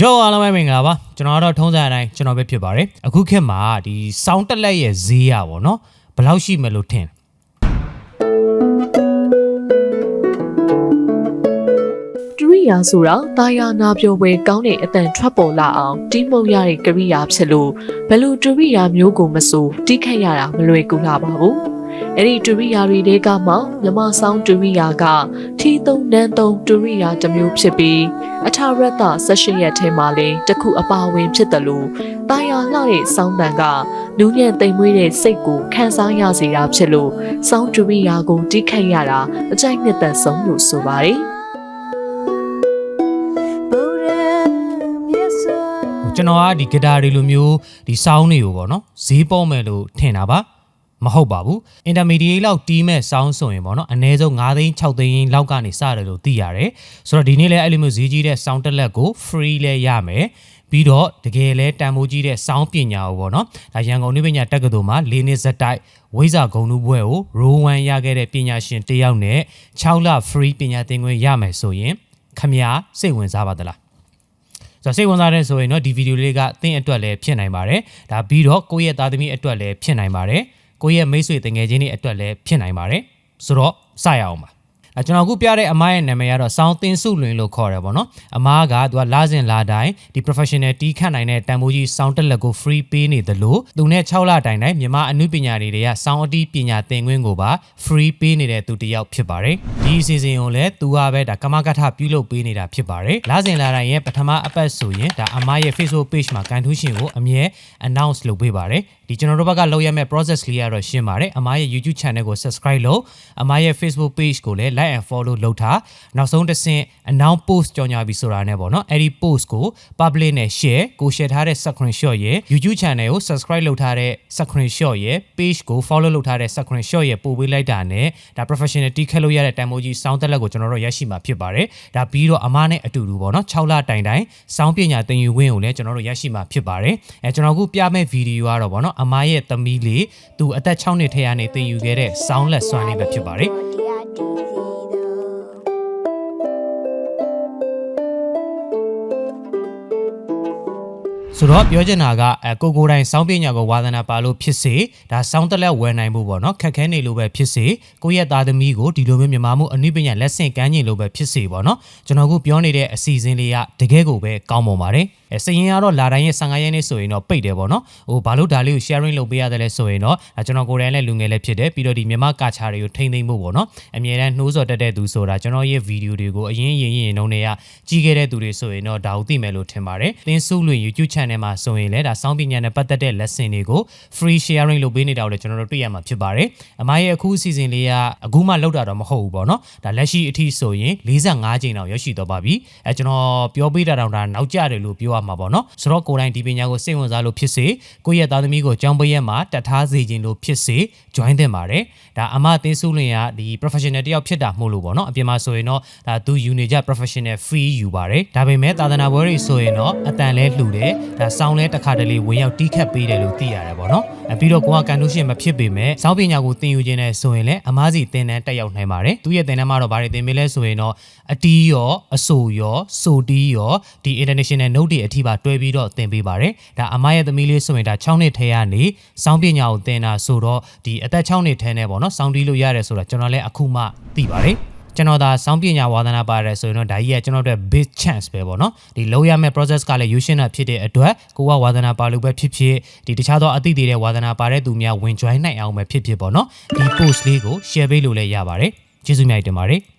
ရောအားလုံးပဲမင်္ဂလာပါကျွန်တော်ကတော့ထုံးစံအတိုင်းကျွန်တော်ပဲဖြစ်ပါတယ်အခုခေတ်မှာဒီစောင်းတက်လက်ရဲ့ဈေးရပါတော့ဘယ်လောက်ရှိမလို့ထင်ဒရိယာဆိုတာတာယာနာပြောပွဲကောင်းတဲ့အတန်ထွက်ပေါ်လာအောင်တီးမှုတ်ရတဲ့ကရိယာဖြစ်လို့ဘယ်လိုဒရိယာမျိုးကိုမဆိုတီးခတ်ရတာမလွယ်ကူလာပါဘူး။ အဲ့ဒီဒရိယာတွေတဲကမှမြမဆောင်ဒရိယာကထီသုံးနန်းသုံးဒရိယာတစ်မျိုးဖြစ်ပြီးအထာရတ္တ18ရက်ထဲမှာလည်းတစ်ခုအပါဝင်ဖြစ်တယ်လို့တာယာလှတဲ့စောင်းတန်ကနူးညံ့သိမ်မွေးတဲ့စိတ်ကိုခံစားရစေတာဖြစ်လို့စောင်းဒရိယာကိုတီးခတ်ရတာအကြိုက်နှစ်သက်ဆုံးလို့ဆိုပါတယ်။ကျွန်တော်ကဒီဂီတာတွေလိုမျိုးဒီစောင်းတွေကိုပေါ့နော်ဈေးပေါမယ်လို့ထင်တာပါ မဟုတ်ပါဘူး intermediate လောက်တီးမဲ့စောင်းဆိုရင်ပေါ့နော်အနည်းဆုံး9သိန်း6သိန်းလောက်ကနေစတယ်လို့သိရတယ်ဆိုတော့ဒီနေ့လဲအဲ့လိုမျိုးဈေးကြီးတဲ့စောင်းတက်လက်ကို free လဲရမယ်ပြီးတော့တကယ်လဲတန်ဖိုးကြီးတဲ့စောင်းပညာကိုပေါ့နော်ဒါရန်ကုန်မြို့ပညာတက္ကသိုလ်မှာ၄နှစ်ဇက်တိုက်ဝိဇာဂုံလူဘွဲကို row 1ရခဲ့တဲ့ပညာရှင်တစ်ယောက်နဲ့6လ free ပညာသင်ခွင့်ရမယ်ဆိုရင်ခမညာစိတ်ဝင်စားပါသလားဆိုတော့စိတ်ဝင်စားတဲ့ဆိုရင်တော့ဒီဗီဒီယိုလေးကသင်အတွက်လည်းဖြစ်နိုင်ပါတယ်။ဒါပြီးတော့ကိုယ့်ရဲ့သားသမီးအတွက်လည်းဖြစ်နိုင်ပါတယ်။ ကိုယ့်ရဲ့မိတ်ဆွေတငယ်ချင်းတွေအတွက်လည်းဖြစ်နိုင်ပါတယ်။ဆိုတော့စရအောင်ပါ။ အဲကျွန်တော်အခုပြတဲ့အမားရဲ့နာမည်ကတော့စောင်းသင်းစုလွင်လို့ခေါ်တယ်ပေါ့နော်။အမားကသူကလာစဉ်လာတိုင်းဒီ professional တီးခတ်နိုင်တဲ့တန်ဖိုးကြီးစောင်းတက်လက်ကို free ပေးနေသလိုသူနဲ့6လတိုင်တိုင်းမြန်မာအမှုပညာတွေတွေကစောင်းအတီးပညာသင်ခွင့်ကိုပါ free ပေးနေတဲ့သူတစ်ယောက်ဖြစ်ပါတယ်။ဒီအစီအစဉ်ကိုလည်းသူကပဲဒါကမကထပြုလုပ်ပေးနေတာဖြစ်ပါတယ်။လာစဉ်လာတိုင်းရဲ့ပထမအပတ်ဆိုရင်ဒါအမားရဲ့ Facebook page မှာကန်ထူးရှင်ကိုအမြဲ announce လုပ်ပေးပါတယ်။ဒီကျွန်တော်တို့ဘက်ကလုပ်ရမယ့် process လေးကတော့ရှင်းပါတယ်။အမားရဲ့ YouTube channel ကို subscribe လုပ်အမားရဲ့ Facebook page ကိုလည်း like and follow လုပ်ထားနောက်ဆုံးတစ်ဆင့် announce post ကြော်ညာပြီးဆိုတာနဲ့ပေါ့နော်။အဲ့ဒီ post ကို public နဲ့ share ကို share ထားတဲ့ screenshot ရဲ့ YouTube channel ကို subscribe လုပ်ထားတဲ့ screenshot ရဲ့ page ကို follow လုပ်ထားတဲ့ screenshot ရဲ့ပို့ပေးလိုက်တာနဲ့ဒါ professional တီးခတ်လို့ရတဲ့တန်မိုးကြီး sound တက်လက်ကိုကျွန်တော်တို့ရရှိမှာဖြစ်ပါတယ်။ဒါပြီးတော့အမားနဲ့အတူတူပေါ့နော်6လတိုင်တိုင် sound ပညာသင်ယူခွင့်ကိုလည်းကျွန်တော်တို့ရရှိမှာဖြစ်ပါတယ်။အဲကျွန်တော်အခုပြမယ့်ဗီဒီယိုကတော့ပေါ့နော်အမားရဲ့သမီးလေးသူအသက်6နှစ်ထဲကနေသင်ယူခဲ့တဲ့ sound lesson လေးပဲဖြစ်ပါတယ်။ ဆိုတော့ပြောချင်တာကအဲကိုကိုယ်တိုင်စောင်းပညာကိုဝါသနာပါလို့ဖြစ်စေဒါစောင်းတက်လက်ဝယ်နိုင်မှုပေါ့နော်ခက်ခဲနေလို့ပဲဖြစ်စေကိုယ့်ရဲ့သားသမီးကိုဒီလိုမျိုးမြန်မာမှုအနည်းပညာလက်ဆင့်ကမ်းခြင်းလို့ပဲဖြစ်စေပေါ့နော်ကျွန်တော်အခုပြောနေတဲ့အစီအစဉ်လေးကတကယ်ကိုပဲကောင်းပါပါတယ်အဲစရင်ကတော့လာတိုင်းရဲ့15ရက်နေ့ဆိုရင်တော့ပိတ်တယ်ပေါ့နော်ဟိုဘာလို့ဒါလေးကို sharing လုပ်ပေးရတယ်လဲဆိုရင်တော့ဒါကျွန်တော်ကိုယ်တိုင်လည်းလူငယ်လည်းဖြစ်တယ်ပြီးတော့ဒီမြန်မာကာချာတွေကိုထိမ့်သိမ့်ဖို့ပေါ့နော်အမြဲတမ်းနှိုးဆော်တက်တဲ့သူဆိုတာကျွန်တော်ရဲ့ဗီဒီယိုတွေကိုအရင်ရင်ရင်နှုံးတွေကကြီးခဲ့တဲ့သူတွေဆိုရင်တော့ဒါကိုသိမယ်လို့ထင်ပါတယ်သင်စုလွင် YouTube channel မှာဆိုရင်လည်းဒါစောင်းပညာနဲ့ပတ်သက်တဲ့ lesson တွေကို free sharing လုပ်ပေးနေတာကိုလည်းကျွန်တော်တို့တွေ့ရမှာဖြစ်ပါတယ်အမရဲ့အခုအစီအစဉ်လေးကအခုမှလောက်တာတော့မဟုတ်ဘူးပေါ့နော်ဒါလက်ရှိအထိဆိုရင်45ချိန်လောက်ရရှိတော့ပါပြီအဲကျွန်တော်ပြောပေးတာတော့ဒါနောက်ကျတယ်လို့ပြောရမှာပေါ့နော်ဆိုတော့ကိုယ်တိုင်ဒီပညာကိုစိတ်ဝင်စားလို့ဖြစ်စေကိုယ့်ရဲ့သားသမီးကိုကျောင်းပရက်မှာတတ်ထားစေခြင်းလို့ဖြစ်စေ join သင့်ပါတယ်ဒါအမအသင်းစုလင်ကဒီ professional တယောက်ဖြစ်တာမို့လို့ပေါ့နော်အပြင်မှာဆိုရင်တော့ဒါသူယူနေကြ professional fee ယူပါတယ်ဒါပေမဲ့သာသနာပွဲတွေဆိုရင်တော့အတန်လဲလှူတယ်ဒါစောင်းလဲတစ်ခါတလေဝင်ရောက်တီးခတ်ပေးတယ်လို့သိရတယ်ပေါ့နော်အဲပြီးတော့ကိုကကန်တူးရှင်မဖြစ်ပေမဲ့စောင်းပညာကိုသင်ယူခြင်းနဲ့ဆိုရင်လည်းအမားစီသင်တန်းတက်ရောက်နိုင်ပါတယ်သူရဲ့သင်တန်းမှာတော့ဗါတွေသင်ပေးလဲဆိုရင်တော့အတီးရောအဆိုရောဆိုတီးရောဒီ international note တွေအထိပါတွဲပြီးတော့သင်ပေးပါတယ်ဒါအမရဲ့သမီးလေးဆိုရင်ဒါ6နှစ်ထဲကနေစောင်းပညာကိုသင်တာဆိုတော့ဒီအသက်6နှစ်ထဲနဲ့ပေါ့နော်စောင်းတီးလို့ရတယ်ဆိုတော့ကျွန်တော်လည်းအခုမှသိပါတယ် ကျွန်တော်ဒါစောင်းပညာဝါသနာပါတယ်ဆိုရင်တော့ဒါကြီးကကျွန်တော်တို့ big chance ပဲပေါ့နော်ဒီလုံးရမယ့် process ကလည်း using တာဖြစ်တဲ့အတွက်ကိုကဝါသနာပါလို့ပဲဖြစ်ဖြစ်ဒီတခြားသောအသည့်တွေတဲ့ဝါသနာပါတဲ့သူများဝင် join နိုင်အောင်ပဲဖြစ်ဖြစ်ပေါ့နော်ဒီ post လေးကို share ပေးလို့လည်းရပါတယ်ကျေးဇူးများတင်ပါတယ်